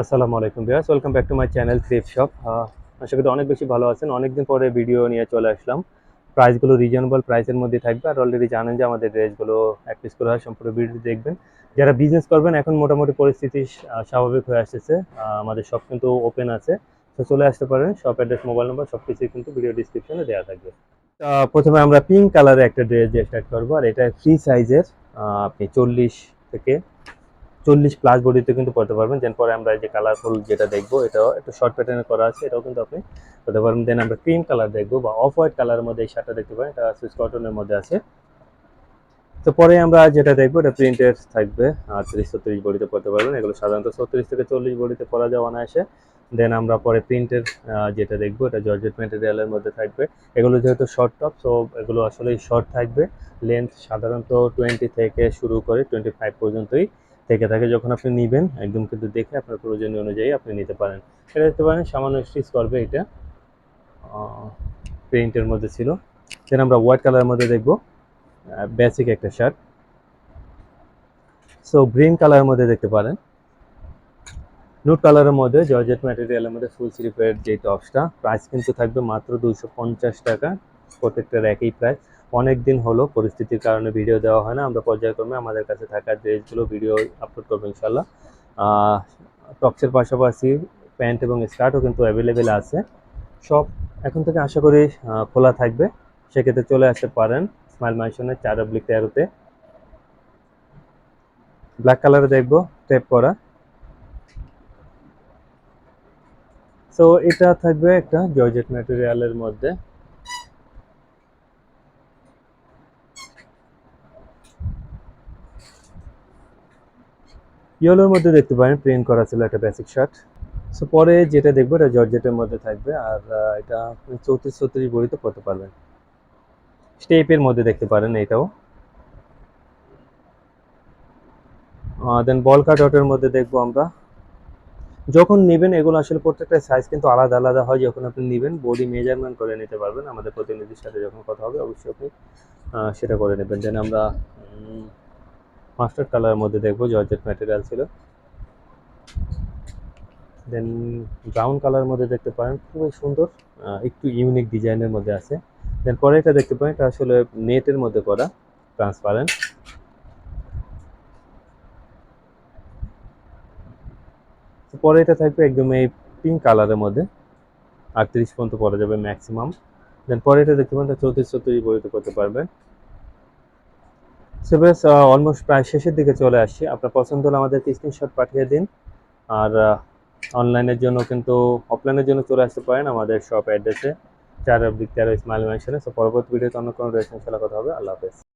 আসসালামু আলাইকুম viewers, welcome back to my channel thrift shop আশা করি অনেক বেশি ভালো আছেন। অনেকদিন পরে ভিডিও নিয়ে চলে আসলাম। প্রাইসগুলো রিজনেবল প্রাইসের মধ্যে থাকবে। আর অলরেডি জানেন যে আমাদের ড্রেসগুলো এক পিস করে হয়, সম্পূর্ণ ভিডিও দেখবেন। যারা বিজনেস করবেন, এখন মোটামুটি পরিস্থিতি স্বাভাবিক হয়ে আসতেছে। আমাদের শপ কিন্তু ওপেন আছে। তো চলে আসতে পারেন। শপ অ্যাড্রেস মোবাইল নাম্বার সব কিছুই কিন্তু ভিডিও ডিসক্রিপশনে দেওয়া থাকবে। প্রথমে আমরা পিঙ্ক কালারের একটা ড্রেস দিয়ে স্টার্ট করব। আর এটা ফ্রি সাইজের আপনি চল্লিশ থেকে চল্লিশ প্লাস বডিতে কিন্তু পড়তে পারবেন। দেন পরে আমরা যে কালারফুল যেটা দেখব, এটাও একটু শর্ট প্যাটার্নে করা আছে, এটাও কিন্তু আপনি পড়তে পারবেন। দেন আমরা ক্রিম কালার দেখব বা অফ হোয়াইট কালারের মধ্যে এই শার্টটা দেখতে পারেন, এটা সুইস কটনের মধ্যে আছে। তো পরে আমরা যেটা দেখব, এটা প্রিন্টের থাকবে। আটত্রিশ ছত্রিশ বডিতে পড়তে পারবেন। এগুলো সাধারণত ছত্রিশ থেকে চল্লিশ বডিতে পরা যাওয়া না আসে দেন আমরা পরে প্রিন্টের যেটা দেখব, এটা জর্জেট ম্যাটেরিয়ালের মধ্যে থাকবে। এগুলো যেহেতু শর্ট টপ সো এগুলো আসলে শর্ট থাকবে। লেন্থ সাধারণত টোয়েন্টি থেকে শুরু করে টোয়েন্টি ফাইভ পর্যন্তই থেকে থাকে, যখন আপনি নেবেন, একদম কিন্তু দেখে আপনার প্রয়োজনীয় অনুযায়ী আপনি নিতে পারেন। এটা দেখতে পারেন, সামান্য স্টিচ করবে এটা প্রিন্টের মধ্যে ছিল। দেন আমরা হোয়াইট কালারের মধ্যে দেখব বেসিক একটা শার্ট সো গ্রিন কালারের মধ্যে দেখতে পারেন। নুট কালারের মধ্যে জর্জেট ম্যাটেরিয়ালের মধ্যে ফুল স্লিপের যে টপসটা প্রাইস কিন্তু থাকবে মাত্র দুশো টাকা, প্রত্যেকটার একই প্রাইস অনেক দিন হলো পরিস্থিতির কারণে ভিডিও দেওয়া হয় না। আমরা পর্যায়ক্রমে আমাদের কাছে থাকা ড্রেসগুলো ভিডিও আপলোড করব ইনশাল্লাহ টপসের পাশাপাশি প্যান্ট এবং স্কার্টও কিন্তু অ্যাভেলেবেল আছে। সব এখন থেকে আশা করি খোলা থাকবে। সেক্ষেত্রে চলে আসতে পারেন স্মাইল ম্যানশনের চার অব্লিক তেরোতে ব্ল্যাক কালারে দেখব টেপ করা। সো এটা থাকবে একটা জর্জেট ম্যাটেরিয়ালের মধ্যে। ইয়েলোর মধ্যে দেখতে পারেন প্রিন্ট করা ছিল একটা বেসিক শার্ট সো পরে যেটা দেখব, এটা জর্জেটের মধ্যে থাকবে। আর এটা চৌত্রিশ চৌত্রিশ বড়িতে পড়তে পারবেন। স্টেপের মধ্যে দেখতে পারেন এটাও। দেন বল কাট আউটের মধ্যে দেখব আমরা। যখন নেবেন, এগুলো আসলে প্রত্যেকটা সাইজ কিন্তু আলাদা আলাদা হয়, যখন আপনি নেবেন বডি মেজারমেন্ট করে নিতে পারবেন। আমাদের প্রতিনিধির সাথে যখন কথা হবে, অবশ্যই আপনি সেটা করে নেবেন। দেন আমরা মাস্টার্ড কালারের মধ্যে দেখব জর্জেট ম্যাটেরিয়াল ছিল। দেন ব্রাউন কালারের মধ্যে দেখতে পারেন, খুবই সুন্দর একটু ইউনিক ডিজাইনের মধ্যে আছে। দেন পরে এটা দেখতে পারেন, এটা আসলে নেটের মধ্যে করা ট্রান্সপারেন্ট পরে এটা থাকবে একদম এই পিঙ্ক কালারের মধ্যে। আটত্রিশ পর্যন্ত পরা যাবে ম্যাক্সিমাম দেন পরে এটা দেখতে পারেন চৌত্রিশ চৌত্রিশ বইতে করতে পারবেন। সো অলমোস্ট প্রায় শেষের দিকে চলে আসছি। আপনার পছন্দ হলে আমাদেরকে স্ক্রিনশট পাঠিয়ে দিন। আর অনলাইনের জন্য কিন্তু অফলাইনের জন্য চলে আসতে পারেন আমাদের শপ অ্যাড্রেসে চার অব্দিক তেরো স্মাইল ম্যানশনে সো পরবর্তী ভিডিওতে অন্য কোনো ড্রেস কথা হবে। আল্লাহ হাফেজ।